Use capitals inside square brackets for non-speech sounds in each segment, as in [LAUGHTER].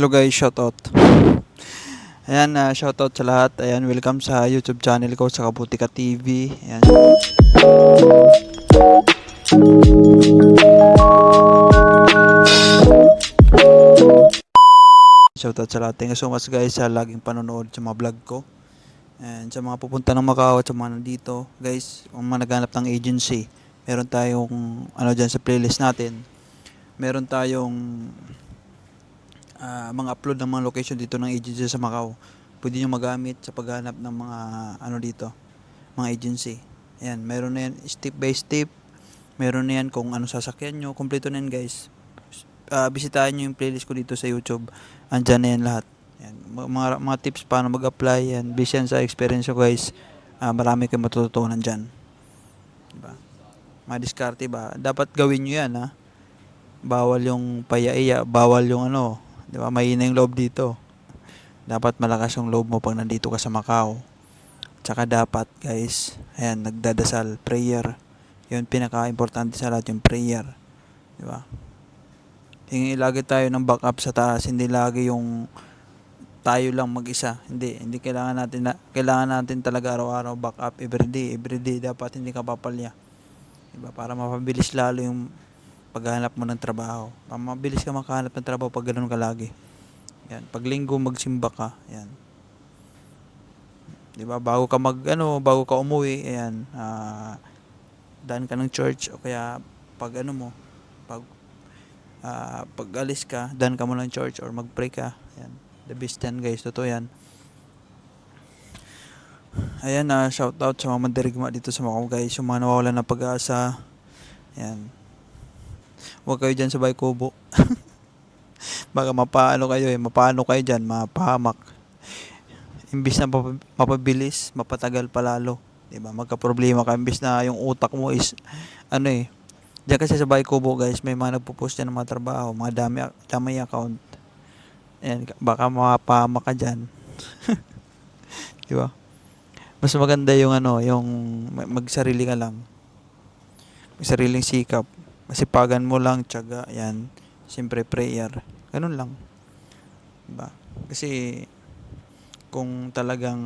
Hello guys, shoutout. Ayan, uh, shoutout sa lahat. Ayan, welcome sa YouTube channel ko sa Kabutika TV. Ayan. Shoutout sa lahat. Thank you so much guys sa laging panonood sa mga vlog ko. And sa mga pupunta ng Macau at sa mga nandito, guys, kung mga naghanap ng agency, meron tayong ano dyan sa playlist natin. Meron tayong ah, mga upload ng mga location dito ng agency sa Macau. Pwede nyo magamit sa paghanap ng mga ano dito, mga agency. Ayan, meron na yan step by step. Meron na yan kung ano sasakyan nyo. Kompleto na yan guys. Ah, bisitahin nyo yung playlist ko dito sa YouTube. Andyan na yan lahat. Yan. Mga, mga tips paano mag-apply yan. Based yan sa experience ko guys. Ah, marami kayong matututunan dyan. Diba? Madiskarte ba? Dapat gawin nyo yan ha. Bawal yung payaiya. Bawal yung ano. Diba? Mahina yung loob dito. Dapat malakas yung loob mo pag nandito ka sa Macau. Tsaka dapat guys. Ayan, nagdadasal. Prayer. Yun pinaka-importante sa lahat yung prayer. Diba? Hingi lagi tayo ng backup sa taas. Hindi lagi yung tayo lang mag-isa. Hindi, hindi kailangan natin na, kailangan natin talaga araw-araw backup everyday, everyday dapat hindi ka papalya. Diba? Para mapabilis lalo yung paghahanap mo ng trabaho. Para mabilis ka makahanap ng trabaho pag ganun ka lagi. Yan, pag linggo magsimba ka, yan. 'Di ba? Bago ka mag ano, bago ka umuwi, ayan, ah daan ka ng church o kaya pag ano mo, pag ah, pag alis ka, daan ka muna ng church or mag-pray ka. Yan. The best yan guys, totoo yan. Ayan na, shout out sa mga mandirigma dito sa Macau guys, yung mga nawawalan ng pag-asa. Ayan. Huwag kayo dyan sa Baykubo. [LAUGHS] Baka mapaano kayo eh, mapaano kayo dyan, mapahamak. Imbis na mapa- mapabilis, mapatagal palalo. Diba? Magka-problema ka. Imbis na yung utak mo is, ano eh, Diyan kasi sa Baykubo guys, may mga nagpo-post dyan ng mga trabaho, mga dami, dami account. Ayan, baka mapahamak ka dyan. [LAUGHS] Di ba? Mas maganda yung ano, yung ma- magsarili ka lang. Magsariling sikap. Masipagan mo lang, tiyaga, yan. Siyempre prayer. Ganun lang. Diba? Kasi kung talagang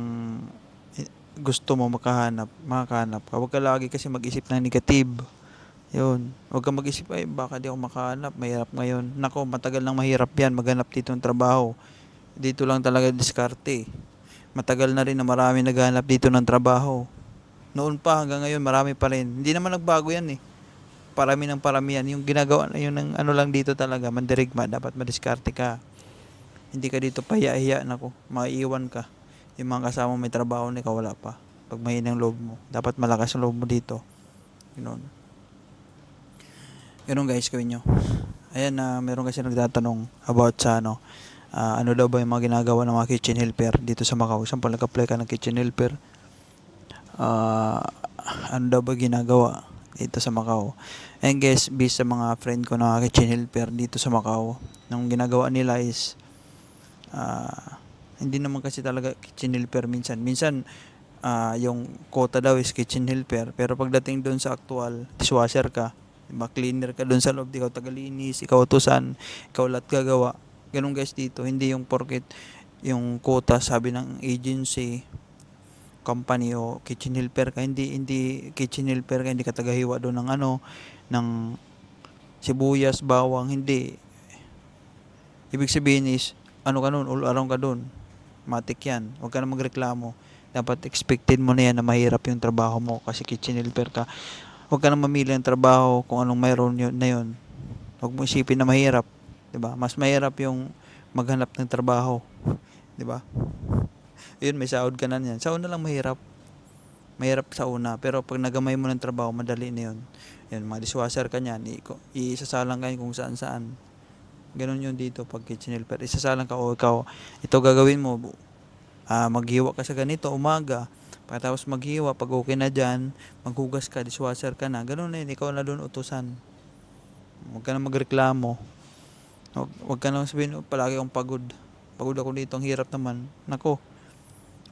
eh, gusto mo makahanap, makahanap ka. Huwag ka lagi kasi mag-isip ng negative. Yun. Huwag kang mag-isip, ay baka di ako makahanap, mahirap ngayon. Nako, matagal nang mahirap yan, maghanap dito ng trabaho. Dito lang talaga diskarte. Matagal na rin na marami naghanap dito ng trabaho. Noon pa hanggang ngayon, marami pa rin. Hindi naman nagbago yan eh. Parami ng parami yan. Yung ginagawa, yung ng ano lang dito talaga, mandirigma, dapat madiskarte ka. Hindi ka dito pahiya-hiya, nako, maiiwan ka. Yung mga kasama may trabaho na ikaw wala pa. Pag mahina ang loob mo, dapat malakas ang loob mo dito. Yun. Ganun guys, gawin nyo. Ayan na, meron kasi nagtatanong about sa ano, ah, ano daw ba yung mga ginagawa ng mga kitchen helper dito sa Macau. Example, nag-apply ka ng kitchen helper. Ah, ano daw ba ginagawa dito sa Macau. And guys, based sa mga friend ko na kitchen helper dito sa Macau, nung ginagawa nila is, ah, hindi naman kasi talaga kitchen helper minsan. Minsan, ah, yung quota daw is kitchen helper. Pero pagdating doon sa actual, dishwasher ka, Diba, cleaner ka doon sa loob, ikaw tagalinis, ikaw utusan, ikaw lahat gagawa. Ganun guys dito, hindi yung porket yung quota sabi ng agency, company o kitchen helper ka, hindi hindi kitchen helper ka, hindi ka tagahiwa doon ng ano, ng sibuyas, bawang, hindi. Ibig sabihin is, ano ka doon, all around ka doon. Matik yan. Huwag ka na magreklamo. Dapat expected mo na yan na mahirap yung trabaho mo kasi kitchen helper ka huwag ka na mamili ng trabaho kung anong mayroon yun, na yun. Huwag mo isipin na mahirap. 'di ba Mas mahirap yung maghanap ng trabaho. 'di ba Yun, may sahod ka na yan. Sa una lang mahirap. Mahirap sa una. Pero pag nagamay mo ng trabaho, madali na yun. Yan, mga dishwasher ka niyan. I- isasalang ka yun kung saan saan. Ganon yun dito pag kitchen helper. Isasalang ka o ikaw, ito gagawin mo. Ah, maghiwa ka sa ganito, umaga Pagkatapos maghiwa, pag okay na dyan, maghugas ka, dishwasher ka na. Ganun na yun, ikaw na doon utusan. Huwag ka na magreklamo. Huwag, huwag ka na sabihin, "Oh, palagi akong pagod. Pagod ako dito, ang hirap naman. Nako,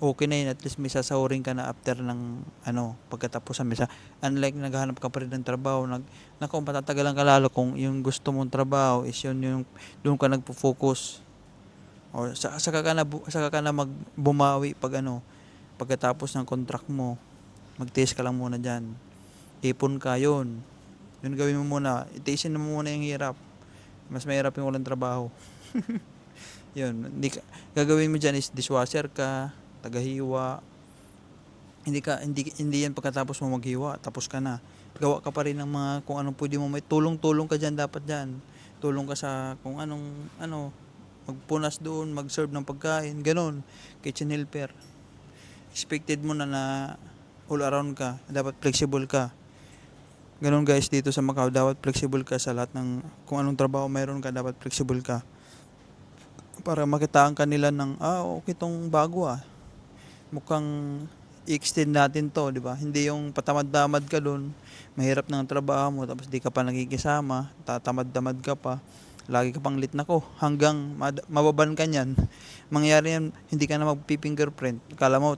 okay na yun. At least may sasahurin ka na after ng, ano, pagkatapos sa misa. Unlike naghahanap ka pa rin ng trabaho, nag, nako, matatagalan ka lalo kung yung gusto mong trabaho is yun yung, doon ka nagpo-focus. O sa- saka ka na, saka ka na mag bumawi pag ano, pagkatapos ng contract mo. Mag-test ka lang muna dyan. Ipon ka yun. Yun gawin mo muna. Itiisin mo muna yung hirap. Mas mahirap yung walang trabaho. [LAUGHS] yun. Hindi ka, gagawin mo dyan is dishwasher ka, tagahiwa. Hindi ka hindi hindi yan pagkatapos mo maghiwa, tapos ka na. Gawa ka pa rin ng mga kung anong pwede mo may tulong-tulong ka diyan dapat diyan. Tulong ka sa kung anong ano magpunas doon, mag-serve ng pagkain, ganun. Kitchen helper. Expected mo na na all around ka, dapat flexible ka. Ganun guys dito sa Macau, dapat flexible ka sa lahat ng kung anong trabaho mayroon ka, dapat flexible ka. Para makitaan ka nila ng, ah, okay tong bago ah. Mukhang i-extend natin to, di ba? Hindi yung patamad-damad ka doon, mahirap ng trabaho mo, tapos di ka pa nakikisama, tatamad-damad ka pa, lagi ka pang lit na ko, hanggang mababan ka niyan. [LAUGHS] Mangyari yan, hindi ka na magpi-fingerprint. Kala mo,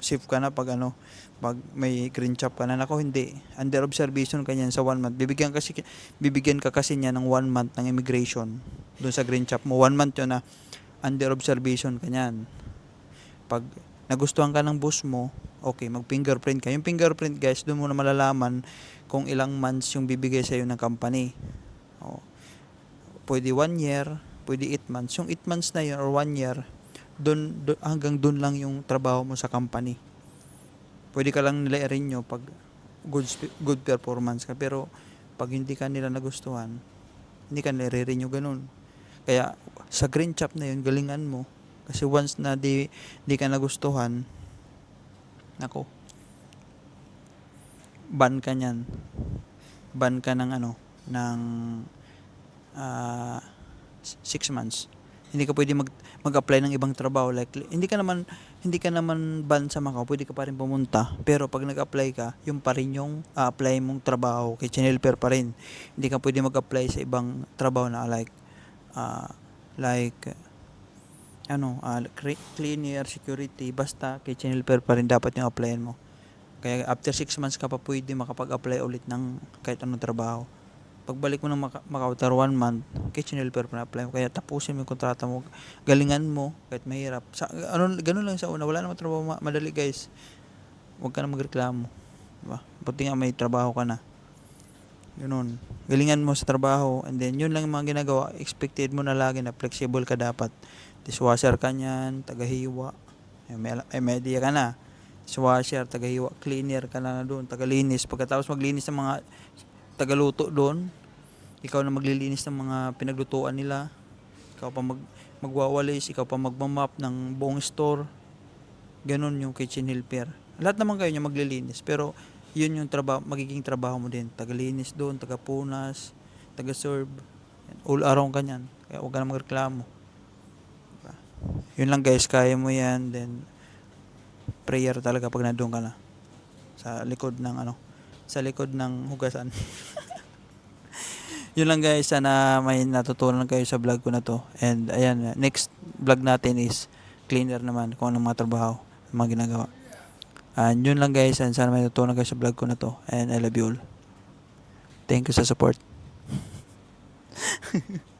safe ka na pag ano, pag may green chop ka na. Nako, hindi. Under observation ka niyan sa one month. Bibigyan, kasi, bibigyan ka kasi niya ng one month ng immigration doon sa green chop mo. One month yun na under observation ka niyan. Pag nagustuhan ka ng boss mo, okay, mag-fingerprint ka. Yung fingerprint, guys, doon mo na malalaman kung ilang months yung bibigay sa'yo ng company. Oh. Pwede one year, pwede eight months. Yung eight months na yun or one year, dun, dun- hanggang dun lang yung trabaho mo sa company. Pwede ka lang nila i-renew pag good, good performance ka. Pero pag hindi ka nila nagustuhan, hindi ka nila i-renew ganun. Kaya sa green chop na yun, galingan mo. Kasi once na di, di ka nagustuhan, nako, ban ka niyan. Ban ka ng ano, ng ah, s- six months. Hindi ka pwede mag, mag-apply ng ibang trabaho. Like, hindi ka naman, hindi ka naman ban sa Macau, pwede ka pa rin pumunta. Pero pag nag-apply ka, yung pa rin yung apply mong trabaho. Kay Channel Pair pa rin. Hindi ka pwede mag-apply sa ibang trabaho na like, ah, like, ano, ah, cre- cleaner, security, basta kay Channel Pair pa rin dapat yung applyan mo. Kaya after 6 months ka pa pwede makapag-apply ulit ng kahit anong trabaho. Pagbalik mo ng Maca- Macau after 1 month, kay Channel Pair pa na-apply mo. Kaya tapusin mo yung kontrata mo. Galingan mo kahit mahirap. Sa, ano, ganun lang sa una. Wala naman trabaho ma- madali guys. Huwag ka na magreklamo. Diba? Buti nga may trabaho ka na. Ganun. Galingan mo sa trabaho and then yun lang yung mga ginagawa. Expected mo na lagi na flexible ka dapat. Dishwasher ka niyan, tagahiwa. Eh, may, eh, idea ka na. Dishwasher, tagahiwa, cleaner ka na, na doon, tagalinis. Pagkatapos maglinis ng mga tagaluto doon, ikaw na maglilinis ng mga pinaglutuan nila. Ikaw pa mag, magwawalis, ikaw pa magmamap ng buong store. Ganun yung kitchen helper. Lahat naman kayo niya maglilinis, pero yun yung trabaho, magiging trabaho mo din. Tagalinis doon, tagapunas, taga-serve. All around ka niyan. Kaya huwag ka na magreklamo. Yun lang guys, kaya mo yan. Then, prayer talaga pag nandun ka na. Sa likod ng ano, sa likod ng hugasan. [LAUGHS] yun lang guys, sana may natutunan kayo sa vlog ko na to. And ayan, next vlog natin is cleaner naman kung anong mga trabaho, mga ginagawa. And yun lang guys, and sana may natutunan kayo sa vlog ko na to. And I love you all. Thank you sa support. [LAUGHS]